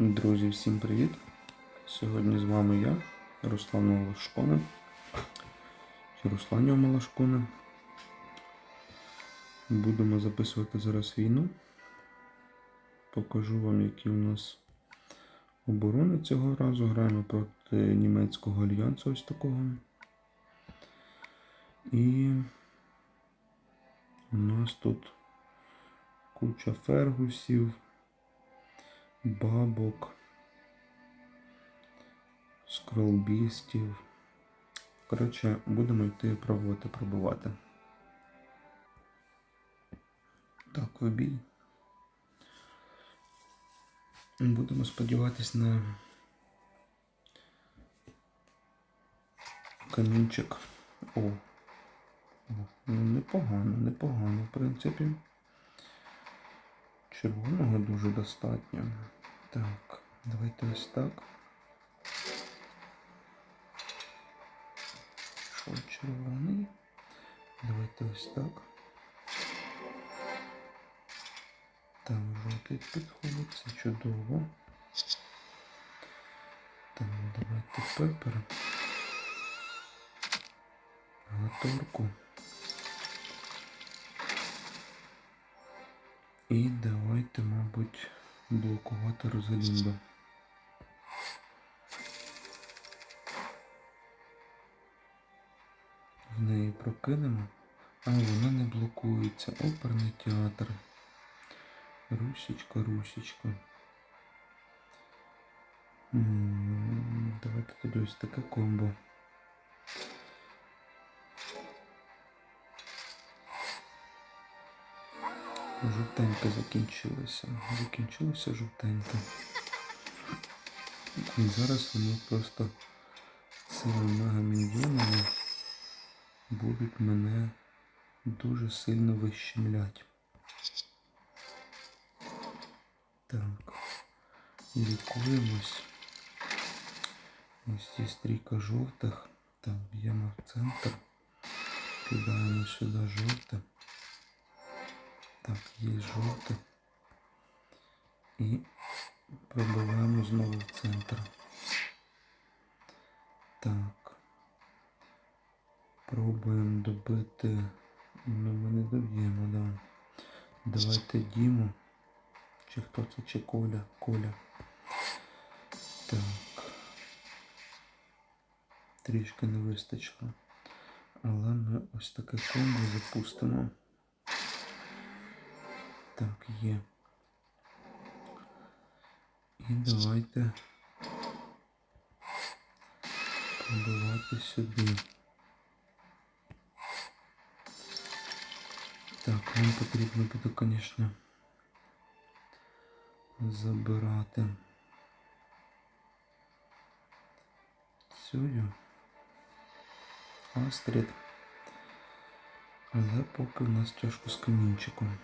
Друзі, всім привіт! Сьогодні з вами я, Руслан Малашконе, чи Русланів Малашконе. Будемо записувати зараз війну. Покажу вам, які у нас оборони цього разу. Граємо проти німецького альянсу ось такого. І у нас тут куча фергусів бабок, скролбістів. Коротше, будемо йти пробувати пробувати. Так, в бій. Будемо сподіватись на камінчик. О, ну непогано, непогано, в принципі. Червоного дуже достатньо. Так, давайте ось так. Що червоний? Давайте ось так. Там жовтий підходить, це чудово. Там давайте пепер. Гаторку. І давайте, мабуть, блокувати Розалінду. В неї прокинемо. А, вона не блокується. Оперний театр. Русічка, Русічка. Давайте тоді ось таке комбо. Жовтенька закінчилася. Закінчилася жовтенька. І зараз вони просто цими мегамільйонами будуть мене дуже сильно вищемлять. Так. Лікуємось. Ось є стрійка жовтих. Так, б'ємо в центр. Кидаємо сюди жовте. Так, є жовте. І пробиваємо знову в центр. Так. Пробуємо добити. Ну, ми не доб'ємо, да. Давайте Діму. Чи хто це, чи Коля? Коля. Так. Трішки не вистачило. Але ми ось таке комбо запустимо. Так, є. І давайте пробивати сюди. Так, нам потрібно буде, звісно, забирати цю Астрід. Але поки у нас тяжко з камінчиком.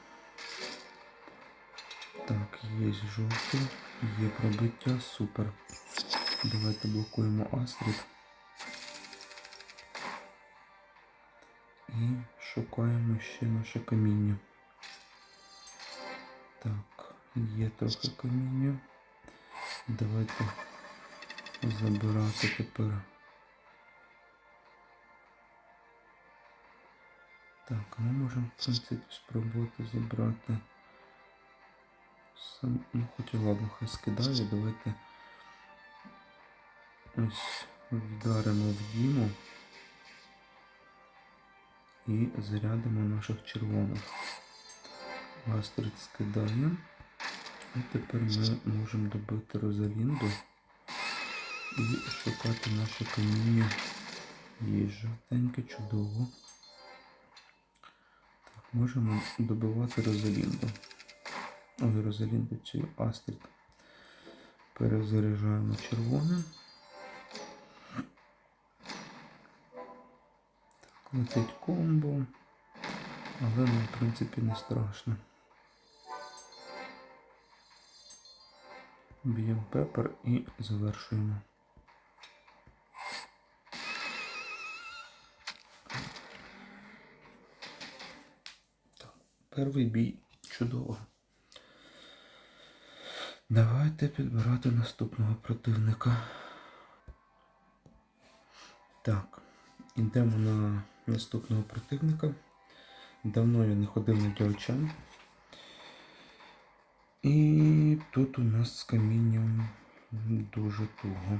Так, є жовтий, є пробиття, супер. Давайте блокуємо Астрід. І шукаємо ще наше каміння. Так, є трохи каміння. Давайте забирати тепер. Так, ми можемо, в принципі, спробувати забрати. Ну хоча ладно, хай скидає, давайте ось вдаримо в Діму і зарядимо наших червоних. Астрид скидає. І тепер ми можемо добити Розалінду і шукати наше каміння. Є жовтеньке, чудово. Так, можемо добивати Розалінду. Розалінду цю Астрид. Перезаряджаємо червоним. Так, летить комбо. Але ну, в принципі не страшно. Б'ємо пепер і завершуємо. Так, перший бій чудово. Давайте підбирати наступного противника. Так, ідемо на наступного противника. Давно я не ходив на діочан. І тут у нас з камінням дуже туго.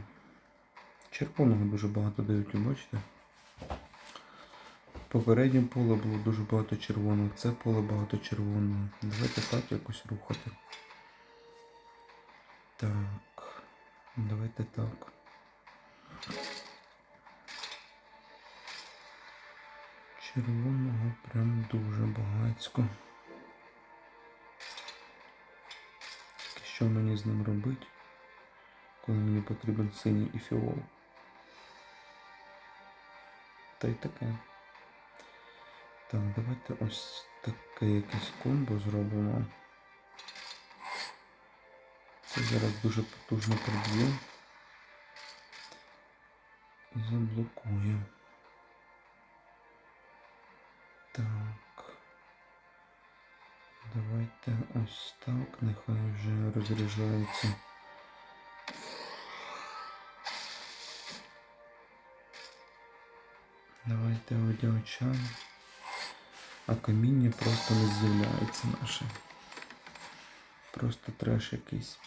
Червоного дуже багато дають, бачите? Попереднє поле було дуже багато червоного, це поле багато червоного. Давайте так якось рухати. Так. Давайте так. Червоного прям дуже багацько. Що мені з ним робити, коли мені потрібен синій і фіол? Та й таке. Так, давайте ось таке якесь комбо зробимо. Це зараз дуже потужно приб'є. І заблокує. Так. Давайте ось так, нехай вже розряджається. Давайте одягачам. А каміння просто не з'являється наше. Просто треш якийсь.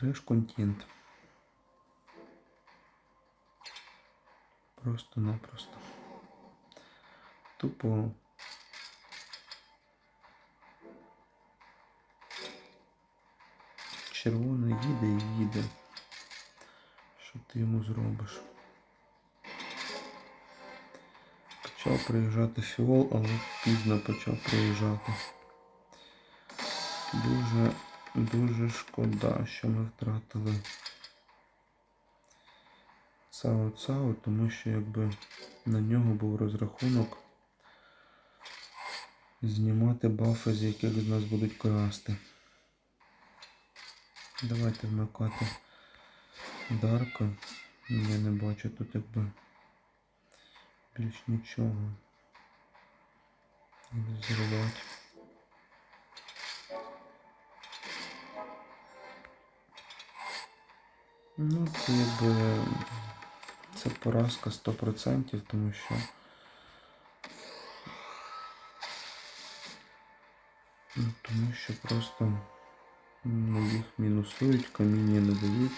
Треш контент. Просто-напросто. Тупо. Червоно їде і їде. Що ти йому зробиш? Почав приїжджати фіол, але пізно почав приїжджати. Дуже, дуже шкода, що ми втратили Цао Цао, тому що якби на нього був розрахунок знімати бафи, з яких з нас будуть красти. Давайте вмикати Дарка. Я не бачу тут якби більш нічого. Зірвати. Ну, це якби це поразка 100%, тому що ну, тому що просто ну, їх мінусують, каміння не дають.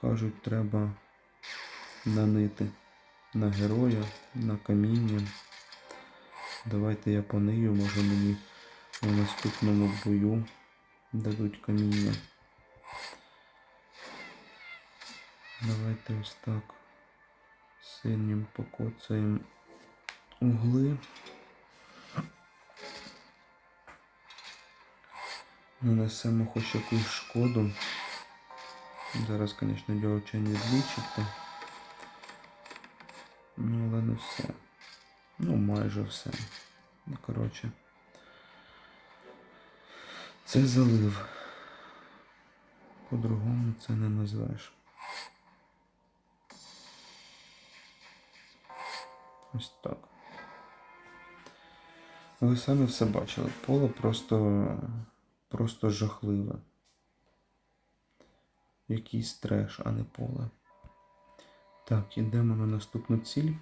Кажуть, треба нанити на героя, на каміння. Давайте я понию, може мені у наступному бою дадуть каміння. Давайте ось так синім покоцаємо угли. Нанесемо хоч якусь шкоду. Зараз, звісно, дівча не відлічити. Ну, але не все. Ну, майже все. Коротше. Це залив. По-другому це не назвеш. Ось так. Ви самі все бачили. Поле просто, просто жахливе. Якийсь треш, а не поле. Так, ідемо на наступну ціль.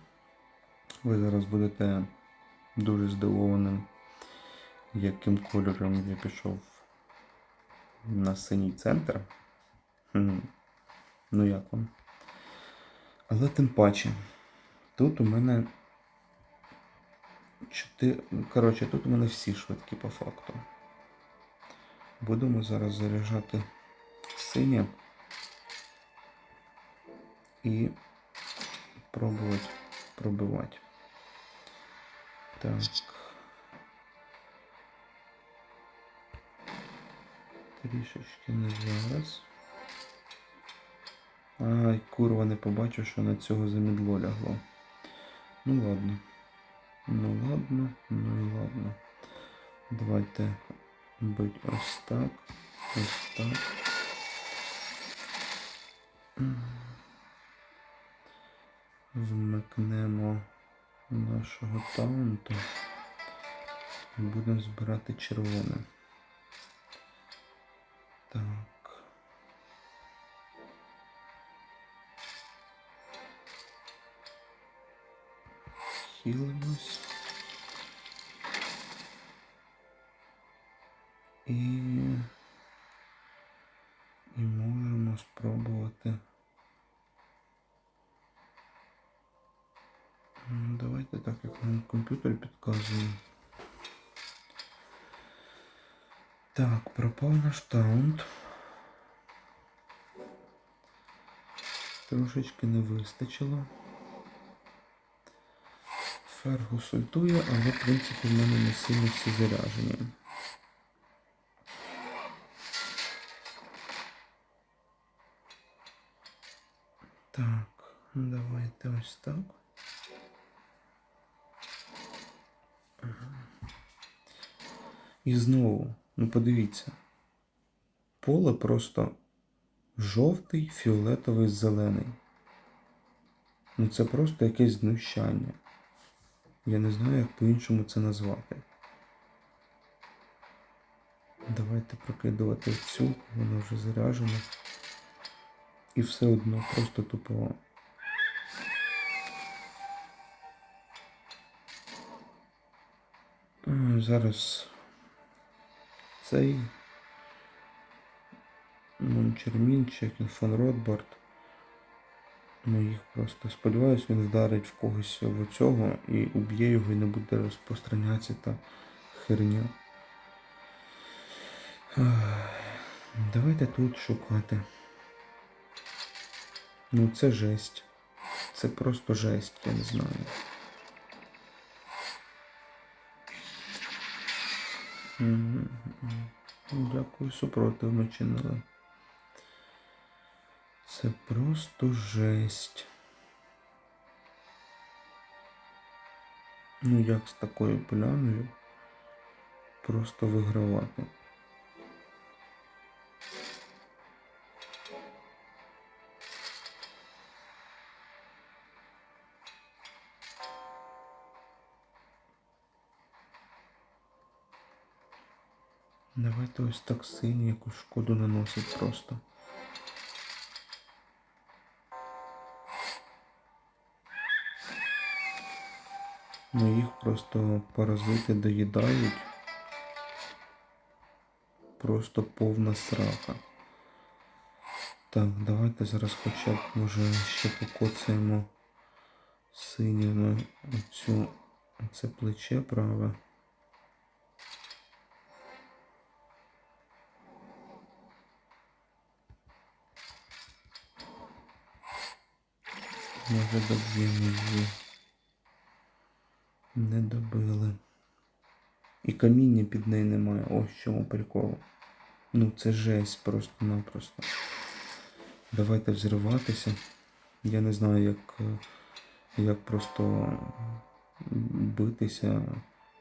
Ви зараз будете дуже здивованим, яким кольором я пішов на синій центр. Хм. Ну як вам? Але тим паче, тут у мене чотири. Коротше, тут у мене всі швидкі по факту. Будемо зараз заряджати синє і пробувати пробивати. Так. Трішечки не зараз. Ай, курва, не побачив, що на цього замідло лягло. Ну ладно. Ну ладно, ну і ладно. Давайте бить ось так. Ось так. Вмикнемо нашого таунту. І будемо збирати червоне. Так. Хілимось. І... І можемо спробувати. Давайте так, як нам комп'ютер підказує. Так, пропав наш таунт. Трошечки не вистачило. Фергус ультує, але в принципі в мене не сильно всі заряжені. Так, давайте ось так. І знову, ну подивіться, поле просто жовтий, фіолетовий, зелений. Ну це просто якесь знущання. Я не знаю, як по-іншому це назвати. Давайте прокидувати цю, вона вже заряджена. І все одно просто тупо. Зараз цей Мончермін, Чекін фон Ротбард. Ну їх просто сподіваюсь, він вдарить в когось в цього і уб'є його і не буде розпространятися та херня. Давайте тут шукати. Ну це жесть. Це просто жесть, я не знаю. Дякую, супротив ми чинили. Це просто жесть. Ну як з такою поляною просто вигравати? Давайте ось так сині якусь шкоду наносить просто. Ну їх просто паразити доїдають. Просто повна срака. Так, давайте зараз хоча б може ще покоцаємо синіми оцю оце плече праве. Може доб'ємо її. Не добили. І каміння під нею немає. Ось чому прикол. Ну це жесть просто-напросто. Давайте взриватися. Я не знаю, як, як просто битися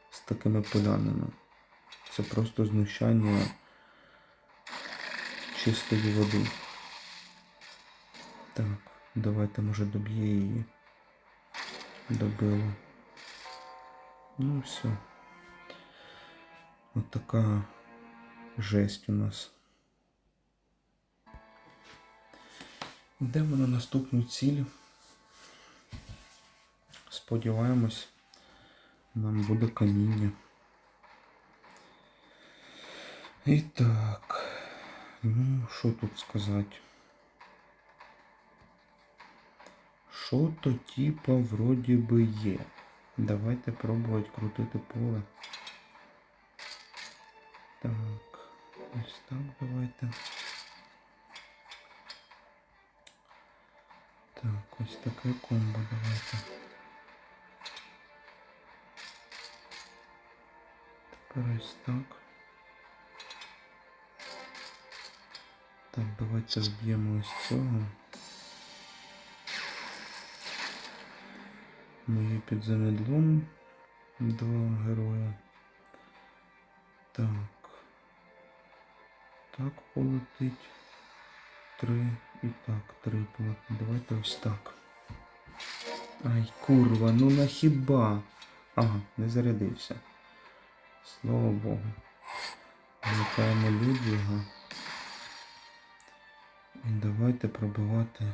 з такими полянами. Це просто знущання чистої води. Так, давайте може доб'є її. Добило. Ну все. От така жесть у нас. Йдемо на наступну ціль. Сподіваємось, нам буде каміння. І так. Ну, що тут сказати? Що то типа вроді би є. Давайте пробувати крутити поле. Так, ось так давайте. Так, ось таке комбо давайте. Тепер ось так. Так, давайте зб'ємо ось цього. Мої під замедлом два героя. Так. Так полетить. Три і так, три полетить. Давайте ось так. Ай, курва, ну на хіба? Ага, не зарядився. Слава Богу. Вмикаємо Людвіга. І давайте пробивати.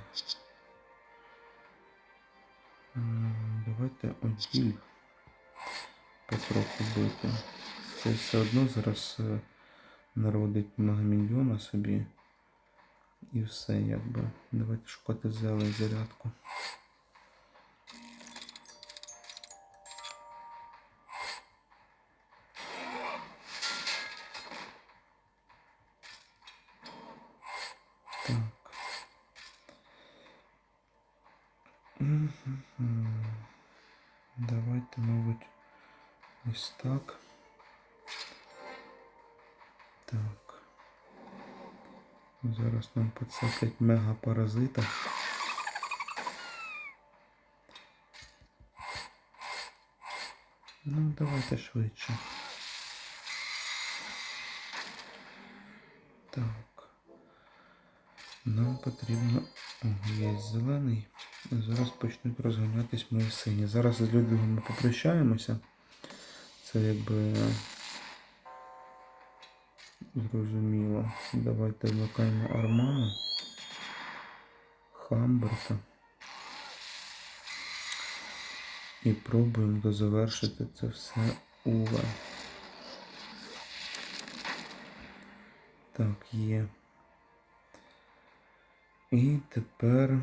Давайте оділь потроху бити. Це все одно зараз е, народить многомільйона собі. І все якби. Давайте шукати зелень зарядку. Ось так. Так. Зараз нам поцеплять мегапаразита. Ну, давайте швидше. Так. Нам потрібно. Є зелений. Зараз почнуть розганятись мої сині. Зараз з Людвігом ми попрощаємося. Це якби зрозуміло. Давайте вмикаємо Армана, Хамберта. І пробуємо дозавершити це все уве. Так, є. І тепер.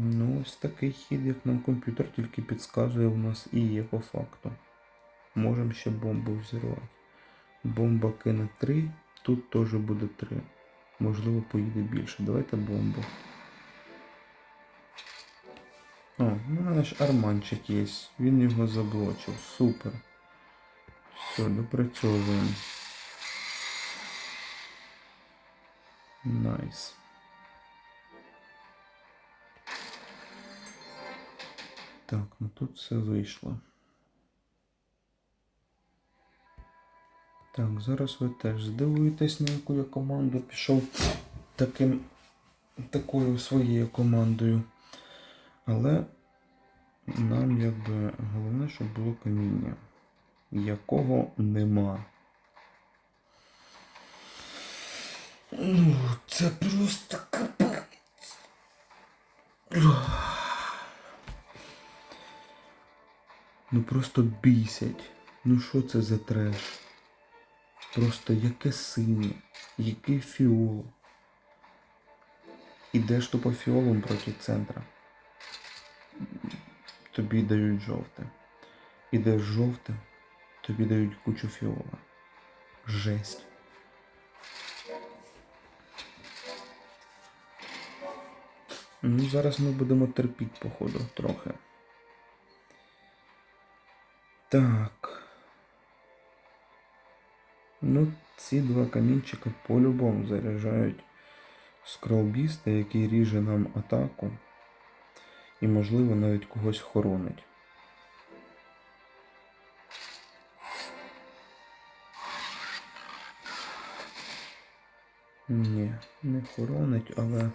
Ну, ось такий хід, як нам комп'ютер тільки підказує, у нас і є по факту. Можемо ще бомбу взірвати. Бомба кине 3, тут теж буде 3. Можливо, поїде більше. Давайте бомбу. О, ну, ж арманчик є. Він його заблочив. Супер. Все, допрацьовуємо. Найс. Так, ну тут все вийшло. Так, зараз ви теж здивуєтесь, на яку я команду пішов таким, такою своєю командою. Але нам якби головне, щоб було каміння, якого нема. Ну, це просто капець. Ну просто бісять. Ну що це за треш? Просто яке синє, який фіол. Ідеш то по фіолам проти центра. Тобі дають жовте. Ідеш жовте, тобі дають кучу фіола. Жесть. Ну, зараз ми будемо терпіти, походу, трохи. Так. Ну, ці два камінчика по-любому заряджають скролбіста, який ріже нам атаку. І, можливо, навіть когось хоронить. Ні, не хоронить, але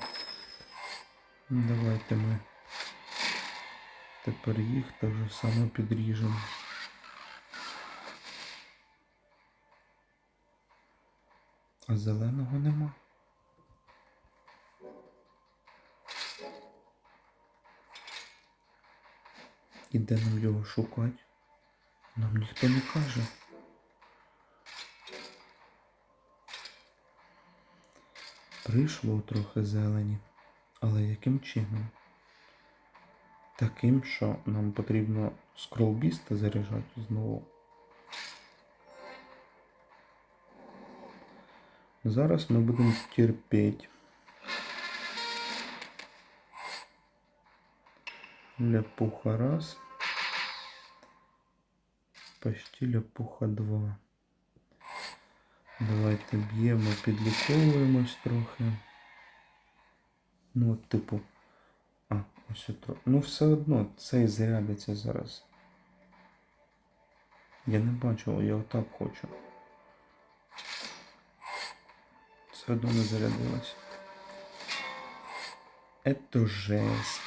давайте ми тепер їх так же само підріжемо. А зеленого нема. І де нам його шукати? Нам ніхто не каже. Прийшло трохи зелені, але яким чином? Таким, що нам потрібно скролбіста заряджати знову. Зараз ми будемо терпіти. Ляпуха раз. Почти ляпуха два. Давайте б'ємо, підліковуємось трохи. Ну, от, типу. А, ось трохи. Ну, все одно цей зарядиться зараз. Я не бачу, я отак хочу. Все одно не зарядилось. Это жесть.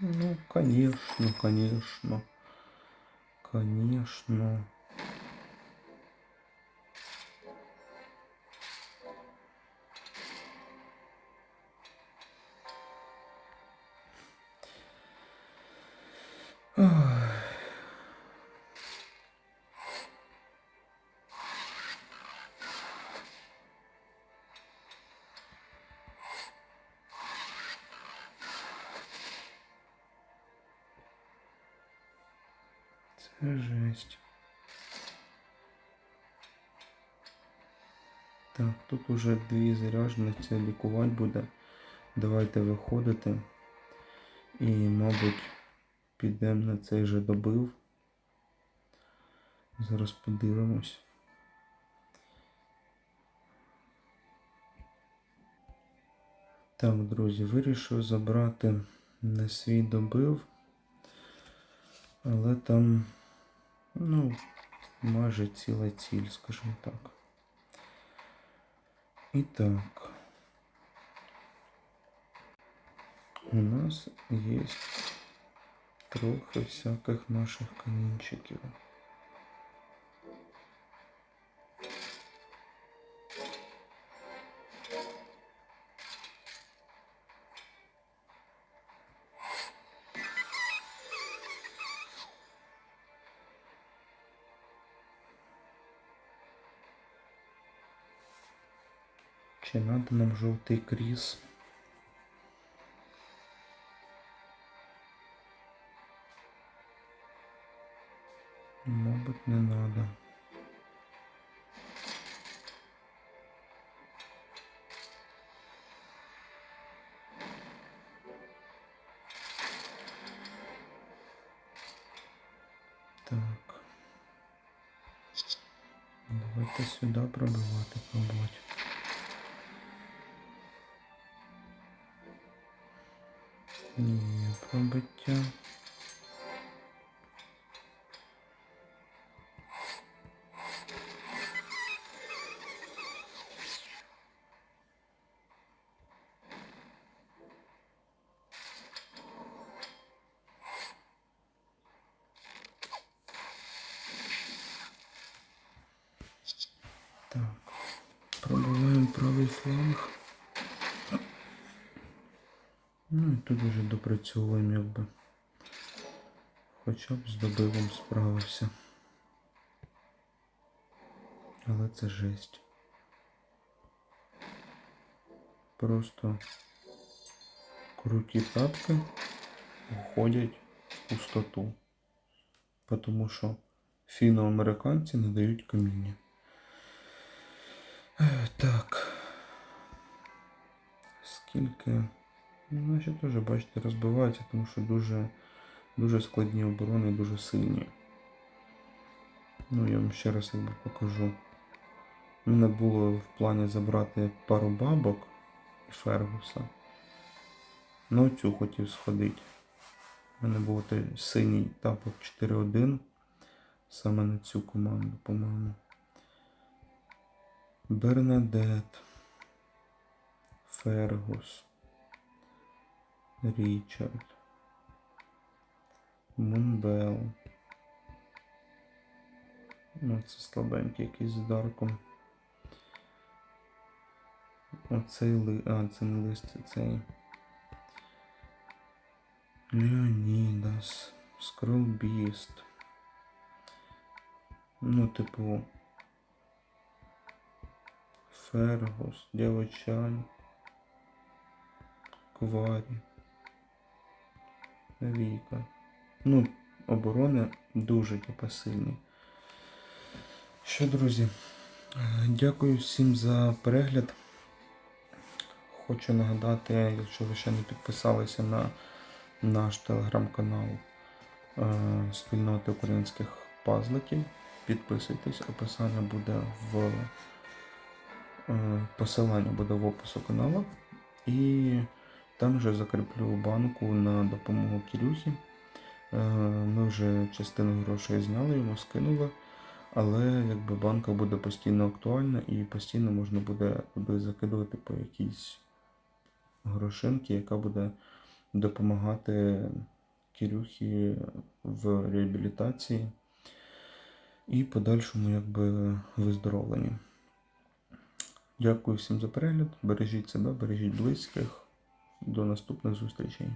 Ну, конечно, конечно. Конечно. Це жесть. Так, тут уже дві заряджених, це лікувати буде. Давайте виходити. І, мабуть, підемо на цей же добив. Зараз подивимось. Так, друзі, вирішив забрати на свій добив. Але там, ну, майже ціла ціль, скажімо так. І так. У нас є трохи всяких наших камінчиків. Чи надо нам жовтий кріс? Мабуть, не надо. Так. Давайте сюди пробивати, пробувати. Ні, пробиття. Хоча б з добивом справився. Але це жесть. Просто круті тапки входять в пустоту. Тому що фіноамериканці не дають каміння. Так. Скільки. Ну, значить, теж, бачите, розбиваються, тому що дуже, дуже складні оборони дуже сильні. Ну, я вам ще раз якби покажу. У мене було в плані забрати пару бабок і Фергуса. Ну, цю хотів сходити. У мене був той синій тапок 4-1. Саме на цю команду, по-моєму. Бернадет. Фергус. Річард. Мунбел. Ну, це слабенький якийсь дарком. Оцей ли... А, це не лист, це цей. Леонідас. Скролбіст. Ну, типу. Фергус, Дівочань. Кварі. Віка. Ну, оборони дуже типу, сильні. Що, друзі, дякую всім за перегляд. Хочу нагадати, якщо ви ще не підписалися на наш телеграм-канал е, спільноти українських пазликів, підписуйтесь, описання буде в е, посилання буде в опису каналу. І там вже закріплю банку на допомогу Кирюхі. Е, ми вже частину грошей зняли, йому скинули, але якби банка буде постійно актуальна і постійно можна буде туди закидувати по якійсь грошинки, яка буде допомагати Кирюхі в реабілітації і подальшому якби виздоровленні. Дякую всім за перегляд. Бережіть себе, бережіть близьких. До наступних зустрічей.